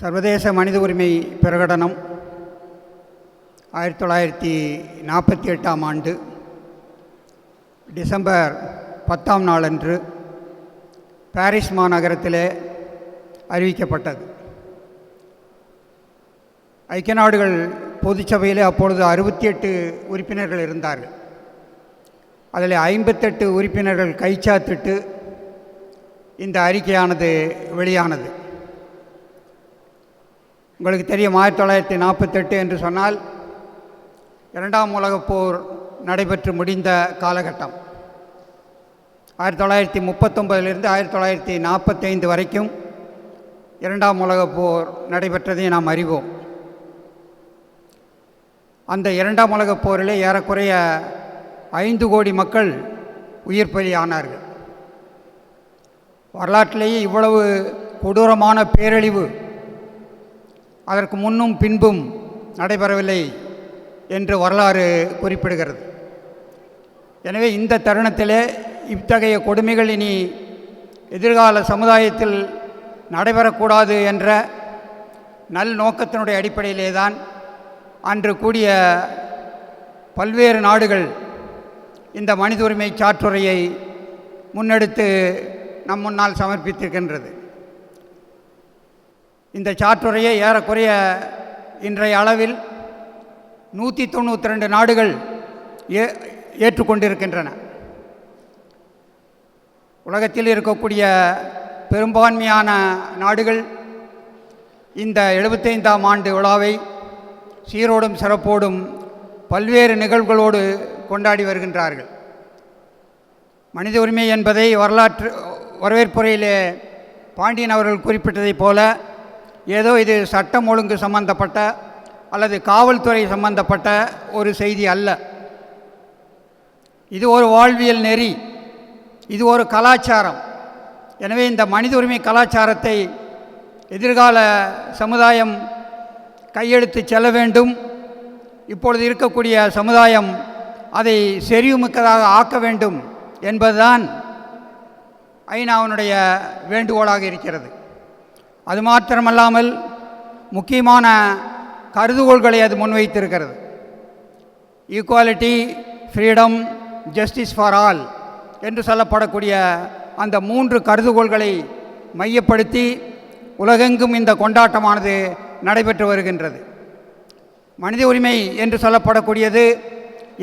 சர்வதேச மனித உரிமை பிரகடனம் ஆயிரத்தி தொள்ளாயிரத்தி நாற்பத்தி எட்டாம் ஆண்டு டிசம்பர் பத்தாம் நாளன்று பாரிஸ் மாநகரத்திலே அறிவிக்கப்பட்டது. ஐக்கிய நாடுகள் பொதுச்சபையிலே அப்பொழுது அறுபத்தி எட்டு உறுப்பினர்கள் இருந்தார்கள். அதில் ஐம்பத்தெட்டு உறுப்பினர்கள் கைச்சாத்திட்டு இந்த அறிக்கையானது வெளியானது. உங்களுக்கு தெரியும் ஆயிரத்தி தொள்ளாயிரத்தி நாற்பத்தெட்டு என்று சொன்னால் இரண்டாம் உலகப் போர் நடைபெற்று முடிந்த காலகட்டம். ஆயிரத்தி தொள்ளாயிரத்தி முப்பத்தொம்பதிலிருந்து ஆயிரத்தி தொள்ளாயிரத்தி நாற்பத்தைந்து வரைக்கும் இரண்டாம் உலகப் போர் நடைபெற்றதை நாம் அறிவோம். அந்த இரண்டாம் உலகப் போரிலே ஏறக்குறைய ஐந்து கோடி மக்கள் உயிர் பலியானார்கள். வரலாற்றிலேயே இவ்வளவு கொடூரமான பேரழிவு அதற்கு முன்னும் பின்பும் நடைபெறவில்லை என்று வரலாறு குறிப்பிடுகிறது. எனவே இந்த தருணத்திலே இத்தகைய கொடுமைகள் இனி எதிர்கால சமுதாயத்தில் நடைபெறக்கூடாது என்ற நல் நோக்கத்தினுடைய அடிப்படையிலே தான் அன்று கூடிய பல்வேறு நாடுகள் இந்த மனித உரிமை சாற்றுரையை முன்னெடுத்து நம் முன்னால் சமர்ப்பித்திருக்கின்றது. இந்த சாற்றுரையை ஏறக்குறைய இன்றைய அளவில் நூற்றி தொண்ணூற்றி ரெண்டு நாடுகள் ஏ ஏற்றுக்கொண்டிருக்கின்றன. உலகத்தில் இருக்கக்கூடிய பெரும்பான்மையான நாடுகள் இந்த எழுபத்தைந்தாம் ஆண்டு விழாவை சீரோடும் சிறப்போடும் பல்வேறு நிகழ்வுகளோடு கொண்டாடி வருகின்றார்கள். மனித உரிமை என்பதை வரலாற்று வரவேற்புரையிலே பாண்டியன் அவர்கள் குறிப்பிட்டதைப் போல ஏதோ இது சட்டம் ஒழுங்கு சம்பந்தப்பட்ட அல்லது காவல்துறை சம்பந்தப்பட்ட ஒரு செய்தி அல்ல. இது ஒரு வாழ்வியல் நெறி. இது ஒரு கலாச்சாரம். எனவே இந்த மனித உரிமை கலாச்சாரத்தை எதிர்கால சமுதாயம் கையெழுத்து செல்ல வேண்டும். இப்பொழுது இருக்கக்கூடிய சமுதாயம் அதை செறிவுமிக்கதாக ஆக்க வேண்டும் என்பதுதான் ஐநாவினுடைய வேண்டுகோளாக இருக்கிறது. அது மாத்திரமல்லாமல் முக்கியமான கருதுகோள்களை அது முன்வைத்திருக்கிறது. Equality freedom justice for all என்று சொல்லப்படக்கூடிய அந்த மூன்று கருதுகோள்களை மையப்படுத்தி உலகெங்கும் இந்த கொண்டாட்டமானது நடைபெற்று வருகின்றது. மனித உரிமை என்று சொல்லப்படக்கூடியது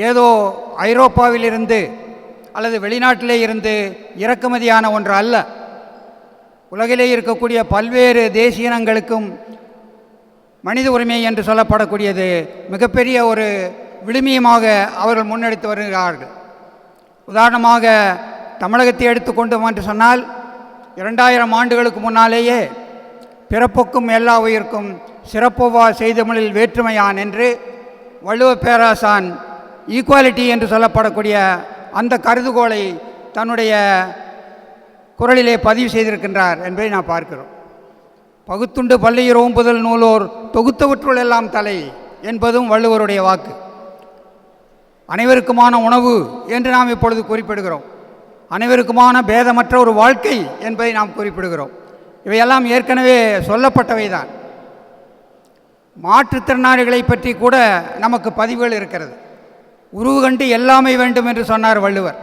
ஏதோ ஐரோப்பாவிலிருந்து அல்லது வெளிநாட்டிலே இருந்து இறக்குமதியான ஒன்று அல்ல. உலகிலே இருக்கக்கூடிய பல்வேறு தேசியனங்களுக்கும் மனித உரிமை என்று சொல்லப்படக்கூடியது மிகப்பெரிய ஒரு விழுமியமாக அவர்கள் முன்னெடுத்து வருகிறார்கள். உதாரணமாக தமிழகத்தை எடுத்துக்கொண்டோம் என்று சொன்னால் இரண்டாயிரம் ஆண்டுகளுக்கு முன்னாலேயே பிறப்புக்கும் எல்லா உயிர்க்கும் சிறப்புவா செய்தமிழில் வேற்றுமையான் என்று வள்ளுவ பேராசான் ஈக்குவாலிட்டி என்று சொல்லப்படக்கூடிய அந்த கருதுகோளை தன்னுடைய குரலிலே பதிவு செய்திருக்கின்றார் என்பதை நாம் பார்க்கிறோம். பகுத்துண்டு பள்ளியர் ஓம்புதல் நூலோர் தொகுத்தவற்றுள் எல்லாம் தலை என்பதும் வள்ளுவருடைய வாக்கு. அனைவருக்குமான உணவு என்று நாம் இப்பொழுது குறிப்பிடுகிறோம். அனைவருக்குமான பேதமற்ற ஒரு வாழ்க்கை என்பதை நாம் குறிப்பிடுகிறோம். இவையெல்லாம் ஏற்கனவே சொல்லப்பட்டவை தான் மாற்றுத்திறனாளிகளை பற்றி கூட நமக்கு பதிவுகள் இருக்கிறது. உருவு கண்டு எல்லாமே வேண்டும் என்று சொன்னார் வள்ளுவர்.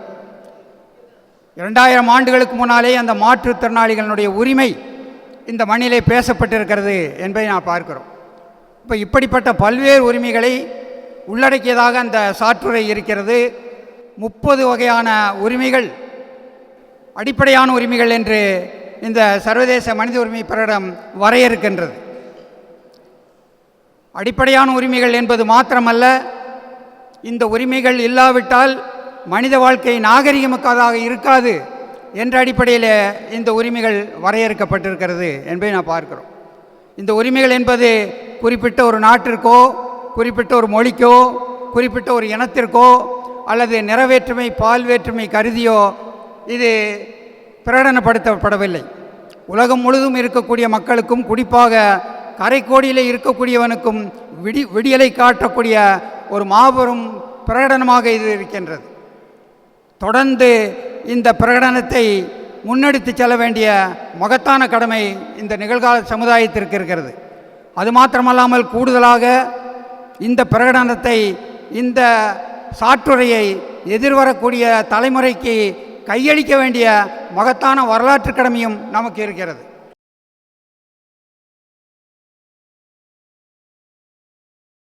இரண்டாயிரம் ஆண்டுகளுக்கு முன்னாலே அந்த மாற்றுத்திறனாளிகளுடைய உரிமை இந்த மண்ணிலே பேசப்பட்டிருக்கிறது என்பதை நான் பார்க்கிறோம். இப்போ இப்படிப்பட்ட பல்வேறு உரிமைகளை உள்ளடக்கியதாக அந்த சாற்றுரை இருக்கிறது. முப்பது வகையான உரிமைகள் அடிப்படையான உரிமைகள் என்று இந்த சர்வதேச மனித உரிமை பிரகடம் வரையறுக்கின்றது. அடிப்படையான உரிமைகள் என்பது மாத்திரமல்ல இந்த உரிமைகள் இல்லாவிட்டால் மனித வாழ்க்கை நாகரிகமிக்கதாக இருக்காது என்ற அடிப்படையில் இந்த உரிமைகள் வரையறுக்கப்பட்டிருக்கிறது என்பதை நான் பார்க்கிறோம். இந்த உரிமைகள் என்பது குறிப்பிட்ட ஒரு நாட்டிற்கோ குறிப்பிட்ட ஒரு மொழிக்கோ குறிப்பிட்ட ஒரு இனத்திற்கோ அல்லது நிறவேற்றுமை பால் வேற்றுமை கருதியோ இது பிரகடனப்படுத்தப்படவில்லை. உலகம் முழுதும் இருக்கக்கூடிய மக்களுக்கும் குறிப்பாக கரைக்கோடியில் இருக்கக்கூடியவனுக்கும் விடி விடியலை காட்டக்கூடிய ஒரு மாபெரும் பிரகடனமாக இது இருக்கின்றது. தொடர்ந்து இந்த பிரகடனத்தை முன்னெடுத்து செல்ல வேண்டிய மகத்தான கடமை இந்த நிகழ்கால சமுதாயத்திற்கு இருக்கிறது. அது மாத்திரமல்லாமல் கூடுதலாக இந்த பிரகடனத்தை இந்த சாற்றுரையை எதிர்வரக்கூடிய தலைமுறைக்கு கையளிக்க வேண்டிய மகத்தான வரலாற்று கடமையும் நமக்கு இருக்கிறது.